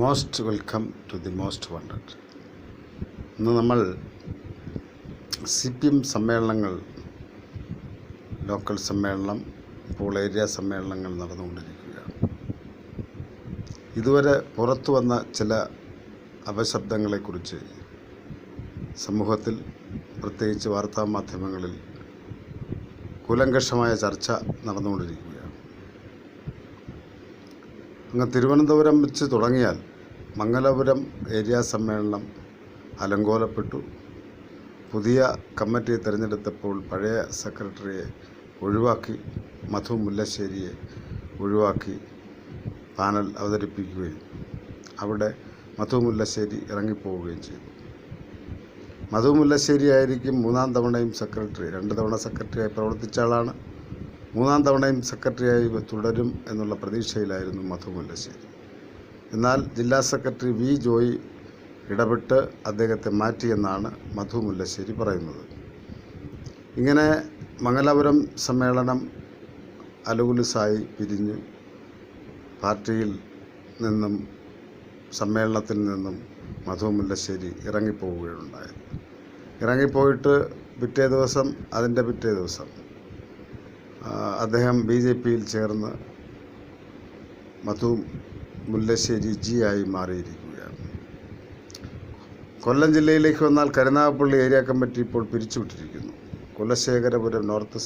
Most welcome to the most wanted ഇന്ന് നമ്മൾ C P M സമ്മേളനങ്ങൾ ലോക്കൽ സമ്മേളനം പോൾ ഏരിയ സമ്മേളനങ്ങൾ നടന്നുകൊണ്ടിരിക്കുകയാണ്. ഇതുവരെ പുറത്തു വന്ന ചില അപശബ്ദങ്ങളെക്കുറിച്ച് സമൂഹത്തിൽ പ്രത്യേകിച്ച് വാർത്താമാധ്യമങ്ങളിൽ കൂലങ്കഷമായ ചർച്ച നടന്നുകൊണ്ടിരിക്കുകയാണ്. അങ്ങ് തിരുവനന്തപുരം വെച്ച് തുടങ്ങിയാൽ മംഗലപുരം ഏരിയ സമ്മേളനം അലങ്കോലപ്പെട്ടു. പുതിയ കമ്മിറ്റി തിരഞ്ഞെടുത്തപ്പോൾ പഴയ സെക്രട്ടറിയെ ഒഴിവാക്കി മധു മുല്ലശ്ശേരിയെ ഒഴിവാക്കി പാനൽ അവതരിപ്പിക്കുകയും അവിടെ മധു മുല്ലശ്ശേരി ഇറങ്ങിപ്പോവുകയും ചെയ്തു. മധു മുല്ലശ്ശേരി ആയിരിക്കും മൂന്നാം തവണയും സെക്രട്ടറി. രണ്ട് തവണ സെക്രട്ടറിയായി പ്രവർത്തിച്ച ആളാണ്. മൂന്നാം തവണയും സെക്രട്ടറിയായി തുടരും എന്നുള്ള പ്രതീക്ഷയിലായിരുന്നു മധു മുല്ലശ്ശേരി. എന്നാൽ ജില്ലാ സെക്രട്ടറി വി ജോയി ഇടപെട്ട് അദ്ദേഹത്തെ മാറ്റിയെന്നാണ് മധു മുല്ലശ്ശേരി പറയുന്നത്. ഇങ്ങനെ മംഗലാപുരം സമ്മേളനം അലുകുലുസായി പിരിഞ്ഞു പാർട്ടിയിൽ നിന്നും സമ്മേളനത്തിൽ നിന്നും മധു മുല്ലശ്ശേരി ഇറങ്ങിപ്പോവുകയുണ്ടായത് ഇറങ്ങിപ്പോയിട്ട് പിറ്റേ ദിവസം അതിന്റെ പിറ്റേ ദിവസം അദ്ദേഹം ബി ജെ പിയിൽ ചേർന്ന് മധു മുല്ലശ്ശേരി ജി ആയി മാറിയിരിക്കുകയാണ്. കൊല്ലം ജില്ലയിലേക്ക് വന്നാൽ കരുനാഗപ്പള്ളി ഏരിയ കമ്മിറ്റി ഇപ്പോൾ പിരിച്ചുവിട്ടിരിക്കുന്നു. കുലശേഖരപുരം നോർത്ത്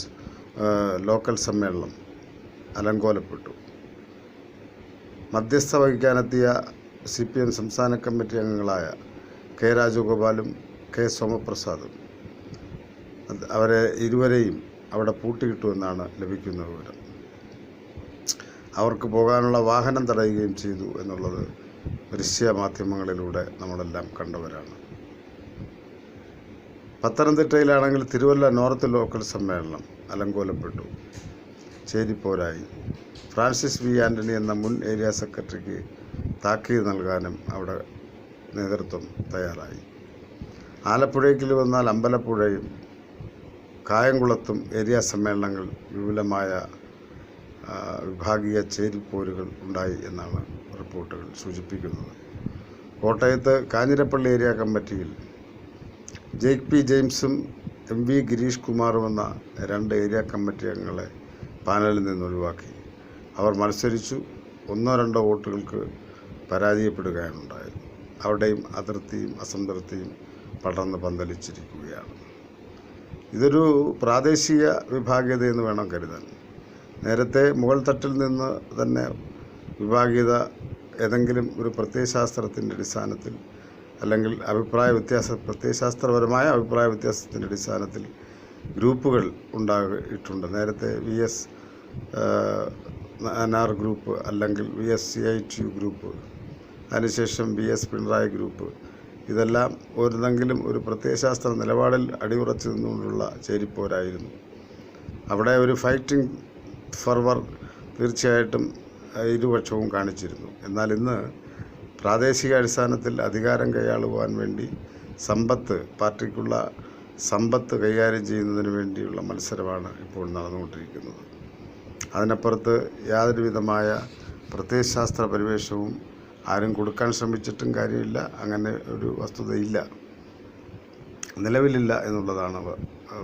ലോക്കൽ സമ്മേളനം അലങ്കോലപ്പെട്ടു. മധ്യസ്ഥ വഹിക്കാനെത്തിയ സി പി എം സംസ്ഥാന കമ്മിറ്റി അംഗങ്ങളായ കെ രാജഗോപാലും കെ സോമപ്രസാദും. അവരെ ഇരുവരെയും അവിടെ പൂട്ടിയിട്ടുവെന്നാണ് ലഭിക്കുന്ന വിവരം അവർക്ക് പോകാനുള്ള വാഹനം തടയുകയും ചെയ്തു എന്നുള്ളത് ദൃശ്യ മാധ്യമങ്ങളിലൂടെ നമ്മളെല്ലാം കണ്ടവരാണ്. പത്തനംതിട്ടയിലാണെങ്കിൽ തിരുവല്ല നോർത്ത് ലോക്കൽ സമ്മേളനം അലങ്കോലപ്പെട്ടു. ചേരിപ്പോരായി. ഫ്രാൻസിസ് വി ആന്റണി എന്ന മുൻ ഏരിയ സെക്രട്ടറിക്ക് താക്കീത് നൽകാനും അവിടെ നേതൃത്വം തയ്യാറായി. ആലപ്പുഴയ്ക്കിൽ വന്നാൽ അമ്പലപ്പുഴയും കായംകുളത്തും ഏരിയ സമ്മേളനങ്ങൾ വിപുലമായ വിഭാഗീയ വിഭാഗീയ ചേരിപ്പോരുകൾ ഉണ്ടായി എന്നാണ് റിപ്പോർട്ടുകൾ സൂചിപ്പിക്കുന്നത്. കോട്ടയത്ത് കാഞ്ഞിരപ്പള്ളി ഏരിയ കമ്മിറ്റിയിൽ ജെയ്ക് പി ജെയിംസും എം വി ഗിരീഷ് കുമാറും എന്ന രണ്ട് ഏരിയ കമ്മിറ്റി അംഗങ്ങളെ പാനലിൽ നിന്ന് ഒഴിവാക്കി. അവർ മത്സരിച്ചു. ഒന്നോ രണ്ടോ വോട്ടുകൾക്ക് പരാജയപ്പെടുകയാണ് ഉണ്ടായത്. അവിടെയും അതിർത്തിയും അസംതൃപ്തിയും പടർന്ന് പന്തലിച്ചിരിക്കുകയാണ്. ഇതൊരു പ്രാദേശിക വിഭാഗീയതയെന്ന് വേണം കരുതാൻ. നേരത്തെ മുഗൾ തട്ടിൽ നിന്ന് തന്നെ വിഭാഗീയത ഏതെങ്കിലും ഒരു പ്രത്യയശാസ്ത്രത്തിന്റെ അടിസ്ഥാനത്തിൽ അല്ലെങ്കിൽ അഭിപ്രായ വ്യത്യാസ പ്രത്യയശാസ്ത്രപരമായ അഭിപ്രായ വ്യത്യാസത്തിന്റെ അടിസ്ഥാനത്തിൽ ഗ്രൂപ്പുകൾ ഉണ്ടായിട്ടുണ്ട്. നേരത്തെ വി എസ് ആർ ഗ്രൂപ്പ് അല്ലെങ്കിൽ V S C I T U group. അതിനുശേഷം വി എസ് പിണറായി ഗ്രൂപ്പ്. ഇതെല്ലാം ഒരുതെങ്കിലും ഒരു പ്രത്യയശാസ്ത്ര നിലപാടിൽ അടിയുറച്ചു നിന്നുകൊണ്ടുള്ള ചേരിപ്പോരായിരുന്നു. അവിടെ ഒരു ഫൈറ്റിംഗ് ഫർവർ തീർച്ചയായിട്ടും ഇരുപക്ഷവും കാണിച്ചിരുന്നു. എന്നാൽ ഇന്ന് പ്രാദേശിക അടിസ്ഥാനത്തിൽ അധികാരം കൈയാളുവാൻ വേണ്ടി സമ്പത്ത് പാർട്ടിക്കുള്ള സമ്പത്ത് കൈകാര്യം ചെയ്യുന്നതിന് വേണ്ടിയുള്ള മത്സരമാണ് ഇപ്പോൾ നടന്നുകൊണ്ടിരിക്കുന്നത്. അതിനപ്പുറത്ത് യാതൊരുവിധമായ പ്രത്യയശാസ്ത്ര പരിവേഷവും ആരും കൊടുക്കാൻ ശ്രമിച്ചിട്ടും കാര്യമില്ല. അങ്ങനെ ഒരു വസ്തുതയില്ല. നിലവിലില്ല എന്നുള്ളതാണ്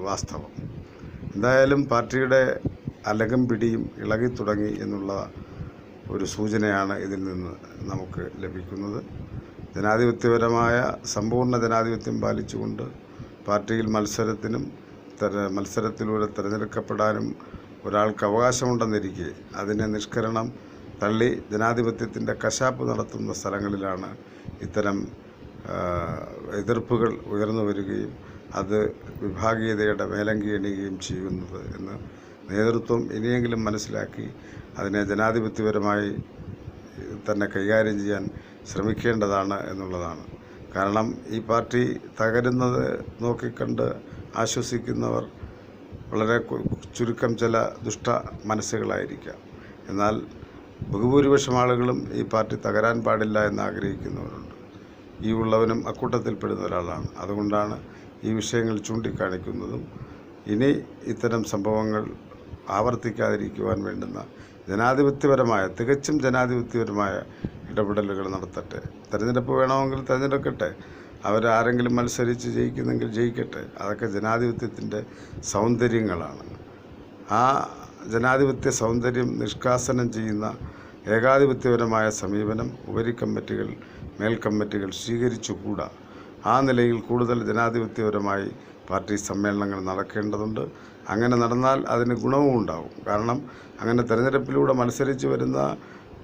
വാസ്തവം. എന്തായാലും പാർട്ടിയുടെ അലകും പിടിയും ഇളകി തുടങ്ങി എന്നുള്ള ഒരു സൂചനയാണ് ഇതിൽ നിന്ന് നമുക്ക് ലഭിക്കുന്നത്. ജനാധിപത്യപരമായ സമ്പൂർണ ജനാധിപത്യം പാലിച്ചുകൊണ്ട് പാർട്ടിയിൽ മത്സരത്തിനും മത്സരത്തിലൂടെ തിരഞ്ഞെടുക്കപ്പെടാനും ഒരാൾക്ക് അവകാശമുണ്ടെന്നിരിക്കെ അതിനെ നിഷ്കരണം തള്ളി ജനാധിപത്യത്തിന്റെ കശാപ്പ് നടത്തുന്ന സ്ഥലങ്ങളിലാണ് ഇത്തരം എതിർപ്പുകൾ ഉയർന്നു വരികയും അത് വിഭാഗീയതയുടെ മേലങ്കി അണിയുകയും ചെയ്യുന്നത് എന്ന് നേതൃത്വം ഇനിയെങ്കിലും മനസ്സിലാക്കി അതിനെ ജനാധിപത്യപരമായി തന്നെ കൈകാര്യം ചെയ്യാൻ ശ്രമിക്കേണ്ടതാണ് എന്നുള്ളതാണ്. കാരണം ഈ പാർട്ടി തകരുന്നത് നോക്കിക്കണ്ട് ആശ്വസിക്കുന്നവർ വളരെ ചുരുക്കം ചില ദുഷ്ട മനസ്സുകളായിരിക്കാം. എന്നാൽ ബഹുഭൂരിപക്ഷം ആളുകളും ഈ പാർട്ടി തകരാൻ പാടില്ല എന്ന് ആഗ്രഹിക്കുന്നവരുണ്ട്. ഈ ഉള്ളവനും അക്കൂട്ടത്തിൽപ്പെടുന്ന ഒരാളാണ്. അതുകൊണ്ടാണ് ഈ വിഷയങ്ങൾ ചൂണ്ടിക്കാണിക്കുന്നതും ഇനി ഇത്തരം സംഭവങ്ങൾ ആവർത്തിക്കാതിരിക്കുവാൻ വേണ്ടുന്ന ജനാധിപത്യപരമായ തികച്ചും ജനാധിപത്യപരമായ ഇടപെടലുകൾ നടത്തട്ടെ. തിരഞ്ഞെടുപ്പ് വേണമെങ്കിൽ തിരഞ്ഞെടുക്കട്ടെ. അവരാരെങ്കിലും മത്സരിച്ച് ജയിക്കുന്നെങ്കിൽ ജയിക്കട്ടെ. അതൊക്കെ ജനാധിപത്യത്തിന്റെ സൗന്ദര്യങ്ങളാണ്. ആ ജനാധിപത്യ സൗന്ദര്യം നിഷ്കാസനം ചെയ്യുന്ന ഏകാധിപത്യപരമായ സമീപനം ഉപരിക്കമ്മിറ്റികൾ മേൽക്കമ്മിറ്റികൾ മേൽ കമ്മിറ്റികൾ സ്വീകരിച്ചുകൂടാ. ആ നിലയിൽ കൂടുതൽ ജനാധിപത്യപരമായി പാർട്ടി സമ്മേളനങ്ങൾ നടക്കേണ്ടതുണ്ട്. അങ്ങനെ നടന്നാൽ അതിന് ഗുണവും ഉണ്ടാകും കാരണം അങ്ങനെ തെരഞ്ഞെടുപ്പിലൂടെ മത്സരിച്ച് വരുന്ന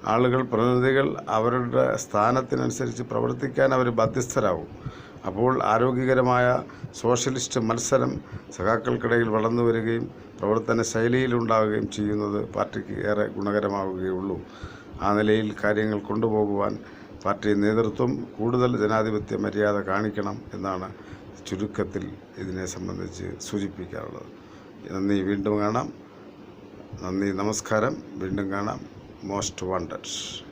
ആളുകൾ പ്രതിനിധികൾ അവരുടെ സ്ഥാനത്തിനനുസരിച്ച് പ്രവർത്തിക്കാൻ അവർ ബാധ്യസ്ഥരാകും. അപ്പോൾ ആരോഗ്യകരമായ സോഷ്യലിസ്റ്റ് മത്സരം സഖാക്കൾക്കിടയിൽ വളർന്നു വരികയും പ്രവർത്തന ശൈലിയിലുണ്ടാവുകയും ചെയ്യുന്നത് പാർട്ടിക്ക് ഏറെ ഗുണകരമാവുകയുള്ളൂ. ആ നിലയിൽ കാര്യങ്ങൾ കൊണ്ടുപോകുവാൻ പാർട്ടി നേതൃത്വം കൂടുതൽ ജനാധിപത്യ മര്യാദ കാണിക്കണം എന്നാണ് ചുരുക്കത്തിൽ ഇതിനെ സംബന്ധിച്ച് സൂചിപ്പിക്കാറുള്ളത്. നന്ദി വീണ്ടും കാണാം. നന്ദി നമസ്കാരം. വീണ്ടും കാണാം. Most wanted.